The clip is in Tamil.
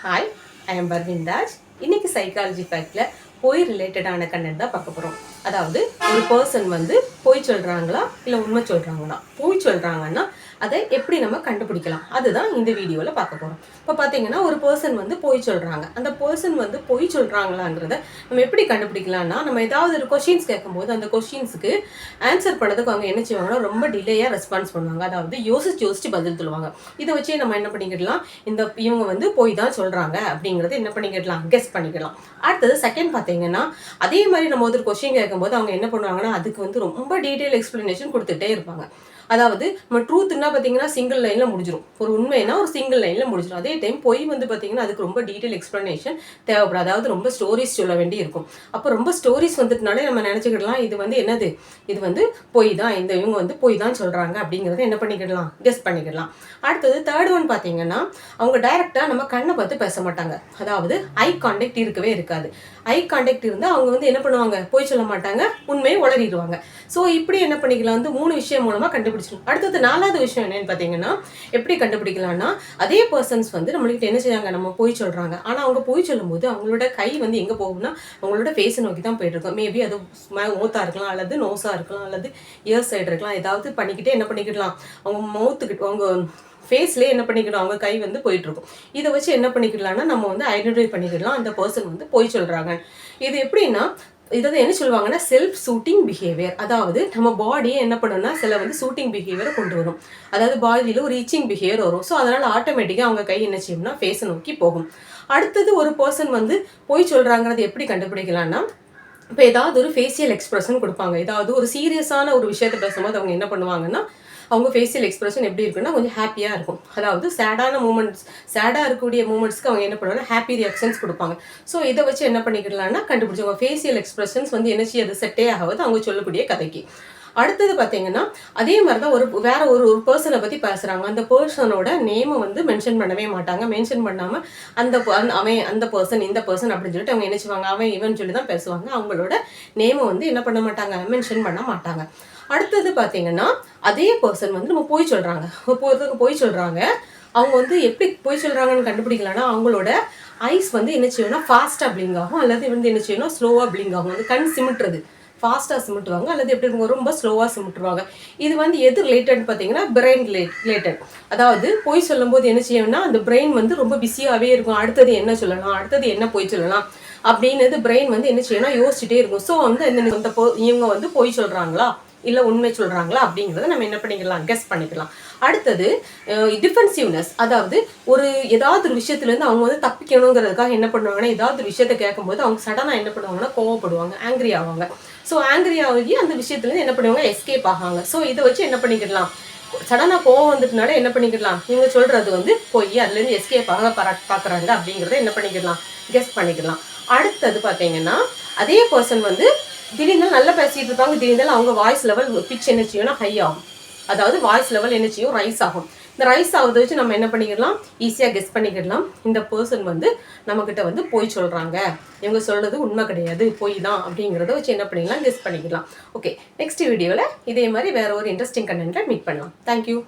Hi I am Parveen Taj இன்னைக்கு சைக்காலஜி ஃபேக்டில் பொய் ரிலேட்டடான கண்டென்ட் தான் பார்க்க போகிறோம் அதாவது ஒரு பர்சன் வந்து பொய் சொல்கிறாங்களா இல்லை உண்மை சொல்கிறாங்களா பொய் சொல்கிறாங்கன்னா அதை எப்படி நம்ம கண்டுபிடிக்கலாம்? அதுதான் இந்த வீடியோவில் பார்க்க போகிறோம் இப்போ பார்த்தீங்கன்னா ஒரு பர்சன் வந்து பொய் சொல்கிறாங்க அந்த பர்சன் வந்து பொய் சொல்கிறாங்களாங்கிறத நம்ம எப்படி கண்டுபிடிக்கலாம்னா நம்ம ஏதாவது ஒரு கொஷின்ஸ் கேட்கும்போது அந்த கொஷின்ஸுக்கு ஆன்சர் பண்ணதுக்கு அவங்க என்ன செய்வாங்கன்னா ரொம்ப டிலேயாக ரெஸ்பான்ஸ் பண்ணுவாங்க. அதாவது யோசிச்சு யோசிச்சு பதில் சொல்லுவாங்க. இதை வச்சே நம்ம என்ன பண்ணிக்கிடலாம்? இந்த இவங்க வந்து போய் தான் சொல்கிறாங்க அப்படிங்கிறத என்ன பண்ணிக்கிடலாம்? கெஸ் பண்ணிக்கலாம் அடுத்தது செகண்ட் பார்த்தீங்கன்னா அதே மாதிரி நம்ம ஒரு கொஷின் கேட்கும்போது அவங்க என்ன பண்ணுவாங்கன்னா அதுக்கு வந்து ரொம்ப டீட்டெயில் எக்ஸ்ப்ளனேஷன் கொடுத்துட்டே இருப்பாங்க. அதாவது நம்ம ட்ரூத்னா பார்த்தீங்கன்னா சிங்கிள் லைனில் முடிஞ்சிடும் ஒரு உண்மைனா ஒரு சிங்கிள் லைனில் முடிஞ்சிடும் அதே டைம் பொய் வந்து பார்த்தீங்கன்னா அதுக்கு ரொம்ப டீட்டெயில் எக்ஸ்ப்ளனேஷன் தேவைப்படும் அதாவது ரொம்ப ஸ்டோரிஸ் சொல்ல வேண்டி இருக்கும் அப்போ ரொம்ப ஸ்டோரிஸ் வந்துட்டுனாலே நம்ம நினச்சிக்கிடலாம் இது வந்து என்னது? இது வந்து பொய் தான் இந்த இவங்க வந்து பொய் தான் சொல்கிறாங்க அப்படிங்கிறத என்ன பண்ணிக்கிடலாம்? கெஸ் பண்ணிக்கிடலாம். அடுத்தது தேர்ட் ஒன் பார்த்தீங்கன்னா அவங்க டைரெக்டாக நம்ம கண்ணை பார்த்து பேச மாட்டாங்க. அதாவது ஐ கான்டாக்ட் இருக்கவே இருக்காது. ஐ கான்டாக்ட் இருந்தால் அவங்க வந்து என்ன பண்ணுவாங்க? பொய் சொல்ல மாட்டாங்க. உண்மையை உளறிடுவாங்க. ஸோ இப்படி என்ன பண்ணிக்கலாம்? வந்து மூணு விஷயம் மூலமாக கண்டுபிடிச்சிடும். அடுத்தது நாலாவது விஷயம் என்னன்னு பார்த்தீங்கன்னா எப்படி கண்டுபிடிக்கலாம்னா அதே பர்சன்ஸ் வந்து நம்மளுக்கு என்ன செய்யாங்க நம்ம பொய் சொல்கிறாங்க ஆனால் அவங்க பொய் சொல்லும்போது அவங்களோட கை வந்து எங்கே போகும்னா அவங்களோட ஃபேஸை நோக்கி தான் போயிட்டு இருக்கும் மேபி அது மூத்தாக இருக்கலாம் அல்லது நோஸாக இருக்கலாம் அல்லது இயர் சைடு இருக்கலாம். ஏதாவது பண்ணிக்கிட்டே என்ன பண்ணிக்கிடலாம்? அவங்க மவுத்துக்கிட்டு அவங்க ஃபேஸ்லேயே என்ன பண்ணிக்கணும் அவங்க கை வந்து போயிட்டுருக்கும். இதை வச்சு என்ன பண்ணிக்கலாம்னா நம்ம வந்து ஐடென்டிஃபை பண்ணிக்கலாம் அந்த பர்சன் வந்து பொய் சொல்கிறாங்க இது எப்படின்னா இதை வந்து என்ன சொல்லுவாங்கன்னா செல்ஃப் சூட்டிங் பிஹேவியர் அதாவது நம்ம பாடியை என்ன பண்ணணும்னா சில வந்து சூட்டிங் பிஹேவியரை கொண்டு வரும். அதாவது பாடியில் ஒரு இச்சிங் பிஹேவியர் வரும். ஸோ அதனால் ஆட்டோமேட்டிக்காக அவங்க கை என்ன செய்யும்னா ஃபேஸை நோக்கி போகும். அடுத்தது ஒரு பர்சன் வந்து போய் சொல்கிறாங்கிறது எப்படி கண்டுபிடிக்கலாம்னா இப்போ ஏதாவது ஒரு ஃபேஷியல் எக்ஸ்பிரஷன் கொடுப்பாங்க. ஏதாவது ஒரு சீரியஸான ஒரு விஷயத்த பேசும்போது அவங்க என்ன பண்ணுவாங்கன்னா அவங்க ஃபேஷியல் எக்ஸ்பிரஷன் எப்படி இருக்குன்னா கொஞ்சம் ஹாப்பியாக இருக்கும். அதாவது சேடான மூமெண்ட்ஸ் சேடாக இருக்கக்கூடிய மூமெண்ட்ஸ்க்கு அவங்க என்ன பண்ணுவாங்க ஹாப்பி ரியாக்ஷன்ஸ் கொடுப்பாங்க. ஸோ இதை வச்சு என்ன பண்ணிக்கலாம்னா கண்டுபிடிச்சவங்க ஃபேஷியல் எக்ஸ்பிரஷன்ஸ் வந்து என்ன செய்யாது? செட்டே ஆகாது. அவங்க சொல்லக்கூடிய கதைக்கு. அடுத்தது பார்த்தீங்கன்னா அதே மாதிரி தான் ஒரு வேற ஒரு ஒரு பர்சனை பற்றி பேசுகிறாங்க அந்த பர்சனோட நேமை வந்து மென்ஷன் பண்ணவே மாட்டாங்க. மென்ஷன் பண்ணாமல் அந்த அந்த- அவன் அந்த பர்சன் இந்த பர்சன் அப்படின்னு சொல்லிட்டு அவங்க என்ன செய்வாங்க? அவன் இவன் சொல்லி தான் பேசுவாங்க. அவங்களோட நேமை வந்து என்ன பண்ண மாட்டாங்க? மென்ஷன் பண்ண மாட்டாங்க. அடுத்தது பார்த்தீங்கன்னா அதே பர்சன் வந்து நம்ம போய் சொல்கிறாங்க ஒருத்தவங்க போய் சொல்கிறாங்க அவங்க வந்து எப்படி போய் சொல்கிறாங்கன்னு கண்டுபிடிக்கலன்னா அவங்களோட ஐஸ் வந்து என்ன செய்யணும்னா ஃபாஸ்ட்டாக பிளிங் ஆகும். அல்லது வந்து என்ன செய்யணும் ஸ்லோவாக பிளிங் ஆகும். வந்து கண் சிமிட்டுறது. ஃபாஸ்ட்டாக சிமிட்டுவாங்க அல்லது எப்படி இருக்கும் ரொம்ப ஸ்லோவாக சிமிட்டுருவாங்க இது வந்து எது ரிலேட்டட் பார்த்தீங்கன்னா பிரெயின் ரிலேட்டட் அதாவது போய் சொல்லும்போது என்ன செய்யணும்னா அந்த பிரெயின் வந்து ரொம்ப பிஸியாகவே இருக்கும். அடுத்தது என்ன சொல்லலாம்? அடுத்தது என்ன போய் சொல்லலாம்? அப்படின்றது பிரெயின் வந்து என்ன செய்யணும் யோசிச்சுட்டே இருக்கும். ஸோ வந்து இந்த இந்த பொ- இவங்க வந்து போய் சொல்கிறாங்களா இல்லை உண்மை சொல்கிறாங்களா அப்படிங்கிறத நம்ம என்ன பண்ணிக்கலாம் கெஸ் பண்ணிக்கலாம். அடுத்தது டிஃபென்சிவ்னஸ் அதாவது ஒரு ஏதாவது ஒரு விஷயத்துலேருந்து அவங்க வந்து தப்பிக்கணுங்கிறதுக்காக என்ன பண்ணுவாங்கன்னா ஏதாவது ஒரு விஷயத்த கேட்கும்போது அவங்க சடனாக என்ன பண்ணுவாங்கன்னா கோவப்படுவாங்க ஆங்கிரி ஆவாங்க. ஸோ ஆங்கிரி ஆகி அந்த விஷயத்துலேருந்து என்ன பண்ணுவாங்க எஸ்கேப் ஆகாங்க. ஸோ இதை வச்சு என்ன பண்ணிக்கலாம்? சடனாக கோவம் வந்துட்டுனால என்ன பண்ணிக்கலாம்? இவங்க சொல்கிறது வந்து போய் அதுலேருந்து எஸ்கேப் ஆக பார்க்குறாங்க அப்படிங்கிறத என்ன பண்ணிக்கலாம்? கெஸ் பண்ணிக்கலாம். அடுத்தது பார்த்தீங்கன்னா அதே பர்சன் வந்து திடீர்னு நல்லா பேசிட்டு இருப்பாங்க. திடீர்னு அவங்க வாய்ஸ் லெவல் பிச் என்ன செய்யும்னா ஹை ஆகும். அதாவது வாய்ஸ் லெவல் என்ன செய்யும் ரைஸ் ஆகும். இந்த ரைஸ் ஆகுறத வச்சு நம்ம என்ன பண்ணிக்கலாம் ஈஸியாக கெஸ் பண்ணிக்கிடலாம். இந்த பர்சன் வந்து நம்மக்கிட்ட வந்து போய் சொல்கிறாங்க இவங்க சொல்கிறது உண்மை கிடையாது. போய் தான் அப்படிங்கிறத வச்சு என்ன பண்ணிக்கலாம் கெஸ் பண்ணிக்கலாம். ஓகே நெக்ஸ்ட் வீடியோவில் இதே மாதிரி வேறு ஒரு இன்ட்ரெஸ்டிங் கண்டென்ட்டில் மீட் பண்ணலாம். Thank you